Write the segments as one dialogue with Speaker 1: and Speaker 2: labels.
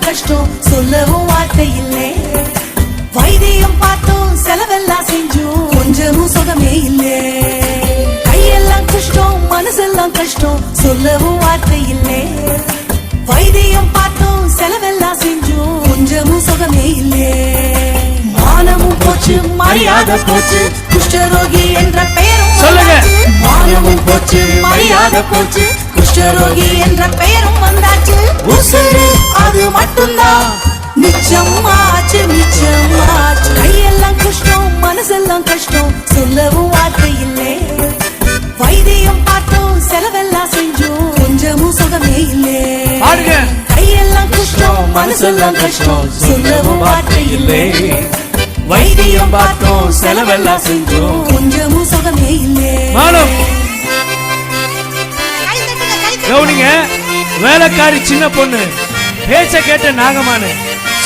Speaker 1: கஷ்டம் சொல்லவும் வார்த்தை இல்லை. வைத்தியம் பார்த்தோம் செலவெல்லாம் செஞ்சோம். கொஞ்சமும் சுகமே இல்லை. கையெல்லாம் கஷ்டம் மனசெல்லாம் கஷ்டம். சொல்லவும் வார்த்தை இல்லை. வைத்தியம் பார்த்தோம் செலவெல்லாம் செஞ்சோம். கொஞ்சமும் சுகமே இல்லை. மானமும் போச்சு மரியாதை போச்சு. குஷ்டரோகி என்ற பெயரும்
Speaker 2: சொல்லுங்க.
Speaker 1: மானமும் போச்சு மரியாதை போச்சு. குஷ்டரோகி என்ற பெயரும் வந்தாச்சு. உசுறு அது மட்டும்தான். மிச்சம் ஆச்சு மிச்சம் ஆச்சு. கையெல்லாம் கஷ்டம் மனசெல்லாம் கஷ்டம். சொல்லவும் வார்த்தை இல்லை. வைத்தியம் பார்த்தோம் செலவெல்லாம் செஞ்சோம். கொஞ்சமும் சுகமே இல்லை. கையெல்லாம் கஷ்டம் மனசெல்லாம் கஷ்டம். சொல்லவும் வார்த்தை இல்லை. வைத்தியம் பார்த்தோம் செலவெல்லாம் செஞ்சோம். கொஞ்சமும் சுகமே இல்லை.
Speaker 2: கவுனிங்க. வேலைக்காரி சின்ன பொண்ணு. பேச்ச கேட்ட நாகமானு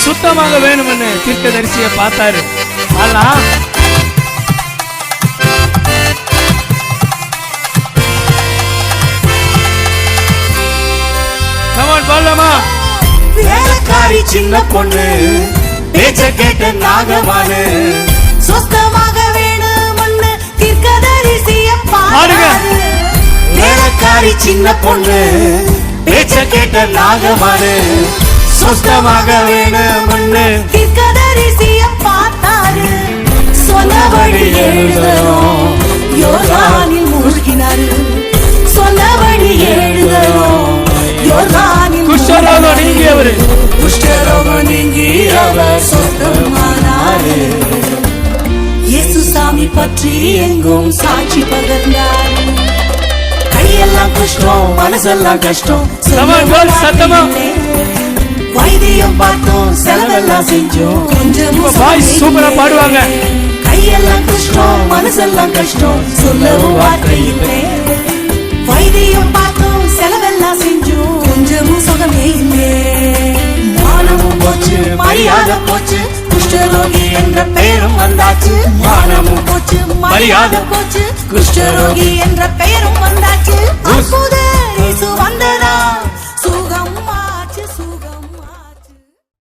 Speaker 2: சுத்தமாக வேணும்னு தீர்க்கதரிசிய பார்த்தாரு. ஆனா பாடலாமா
Speaker 1: வேலைக்காரி சின்ன பொண்ணு பேச்ச கேட்ட நாகமானு சொஸ்தமாக வேணும்னு தீர்க்கதரிசிய.
Speaker 2: பாடுங்க.
Speaker 1: வேலைக்காரி சின்ன பொண்ணு பேச்ச கேட்ட நாகமானு சொஸ்தமாக வேணும்னு தீர்க்கதரிசிய பார்த்தாரு. சொன்னபடி எழுதணும். யோகானில் மூழ்கினாரு. சொன்னபடி எழுதணும். யோகானில்
Speaker 2: குஷ்டரோகம் நீங்கியவரு.
Speaker 1: குஷ்டரோகம் நீங்கி அவர் சொந்தமானாரு. இயேசு சாமி பற்றி எங்கும் சாட்சி பகர்ந்தார். கையெல்லாம் கஷ்டம் மனசெல்லாம் கஷ்டம்.
Speaker 2: சத்தமா.
Speaker 1: வைத்தியம் பார்த்தோம் செலவெல்லாம் செஞ்சோம். கொஞ்சம்
Speaker 2: சூப்பரா பாடுவாங்க.
Speaker 1: கையெல்லாம் கஷ்டம் மனசெல்லாம் கஷ்டம். சொல்லவும் வார்த்தை இல்லை வைத்தியம் பார்த்தோம் செலவெல்லாம் செஞ்சோம். கொஞ்சமும் சுகமே இல்லை. மானமும் போச்சு மரியாதை போச்சு. குஷ்டரோகி என்ற பெயரும் வந்தாச்சு. மானமும் மரியாதை போச்சு. குஷ்டரோகி என்ற பெயரும் வந்தாச்சு. அற்புத